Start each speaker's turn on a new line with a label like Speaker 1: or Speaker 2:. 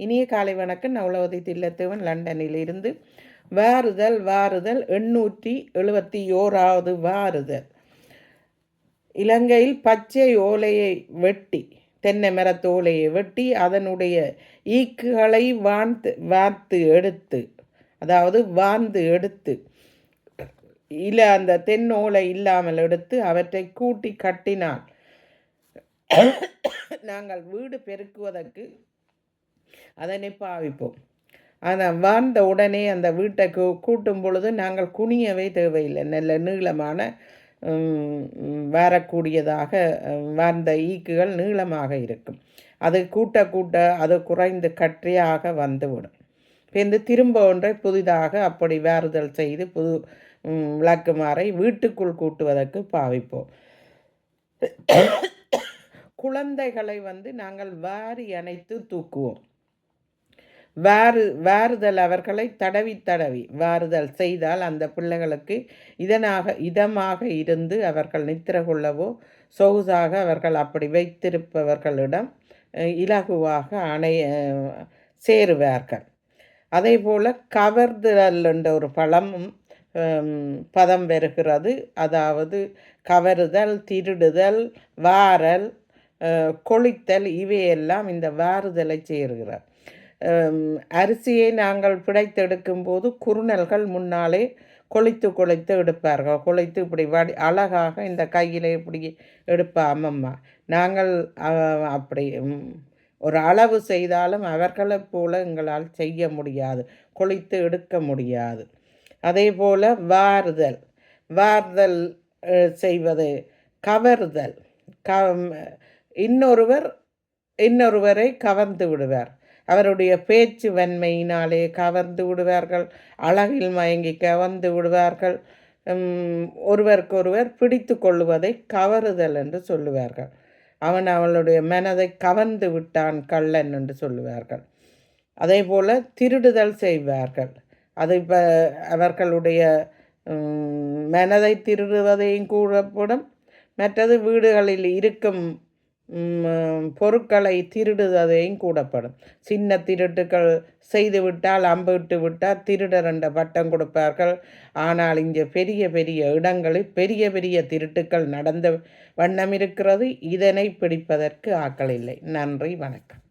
Speaker 1: இனிய காலை வணக்கம். நவலவதி தில்லத்தேவன் லண்டனில் இருந்து. வாறுதல் வாறுதல் எண்ணூற்றி எழுபத்தி ஓராவது வாறுதல் இலங்கையில் பச்சை ஓலையை வெட்டி தென்னை மரத்தோலையை வெட்டி அதனுடைய ஈக்குகளை வாந்து வார்த்து எடுத்து அதாவது வாந்து எடுத்து இல்லை அந்த தென்னோலை இல்லாமல் எடுத்து அவற்றை கூட்டி கட்டினால் நாங்கள் வீடு பெருக்குவதற்கு அதனை பாவிப்போம். அதை வாழ்ந்த உடனே அந்த வீட்டை கூட்டும் பொழுது நாங்கள் குனியவே தேவையில்லை. நல்ல நீளமான வரக்கூடியதாக வாழ்ந்த ஈக்குகள் நீளமாக இருக்கும். அது கூட்ட கூட்ட அது குறைந்து கற்றியாக வந்துவிடும். இருந்து திரும்ப ஒன்றை புதிதாக அப்படி வேறுதல் செய்து புது விளக்குமாறை வீட்டுக்குள் கூட்டுவதற்கு பாவிப்போம். குழந்தைகளை வந்து நாங்கள் வாரி அணைத்து தூக்குவோம். வாறு வாறுதல் அவர்களை தடவி தடவி. வாறுதல் செய்தால் அந்த பிள்ளைகளுக்கு இதனாக இதமாக இருந்து அவர்கள் நித்திர கொள்ளவோ சொகுசாக அவர்கள் அப்படி வைத்திருப்பவர்களிடம் இலகுவாக அணைய சேருவார்கள். அதே போல் கவர்தல் என்ற ஒரு பழமும் பதம் பெறுகிறது அதாவது கவருதல் திருடுதல் வாரல் கொளித்தல் இவையெல்லாம் இந்த வாறுதலை சேருகிறார். அரிசியை நாங்கள் பிடைத்தெடுக்கும் போது குறுநல்கள் முன்னாலே கொளித்து கொளித்து எடுப்பார்கள். கொளித்து இப்படி வடி அழகாக இந்த கையில் இப்படி எடுப்பா அம்மம்மா நாங்கள் அப்படி ஒரு அளவு செய்தாலும் அவர்களைப் போல எங்களால் செய்ய முடியாது. கொளித்து எடுக்க முடியாது. அதே போல் வாருதல் வார்தல் செய்வது கவருதல் க இன்னொருவர் இன்னொருவரை கவர்ந்து விடுவார். அவருடைய பேச்சு வன்மையினாலே கவர்ந்து விடுவார்கள் அழகில் மயங்கி கவர்ந்து விடுவார்கள். ஒருவருக்கொருவர் பிடித்து கொள்ளுவதை கவருதல் என்று சொல்லுவார்கள். அவன் அவளுடைய மனதை கவர்ந்து விட்டான் கள்ளன் என்று சொல்லுவார்கள். அதே போல் திருடுதல் செய்வார்கள். அது இப்போ அவர்களுடைய மனதை திருடுவதையும் கூறப்படும். மற்றது வீடுகளில் இருக்கும் பொருட்களை திருடுவதையும் கூடப்படும். சின்ன திருட்டுக்கள் செய்துவிட்டால் அம்பிட்டு விட்டால் திருடர் என்ற பட்டம் கொடுப்பார்கள். ஆனால் இங்கே பெரிய பெரிய இடங்களில் பெரிய பெரிய திருட்டுக்கள் நடந்த வண்ணம் இருக்கிறது. இதனை பிடிப்பதற்கு ஆக்கள் இல்லை. நன்றி வணக்கம்.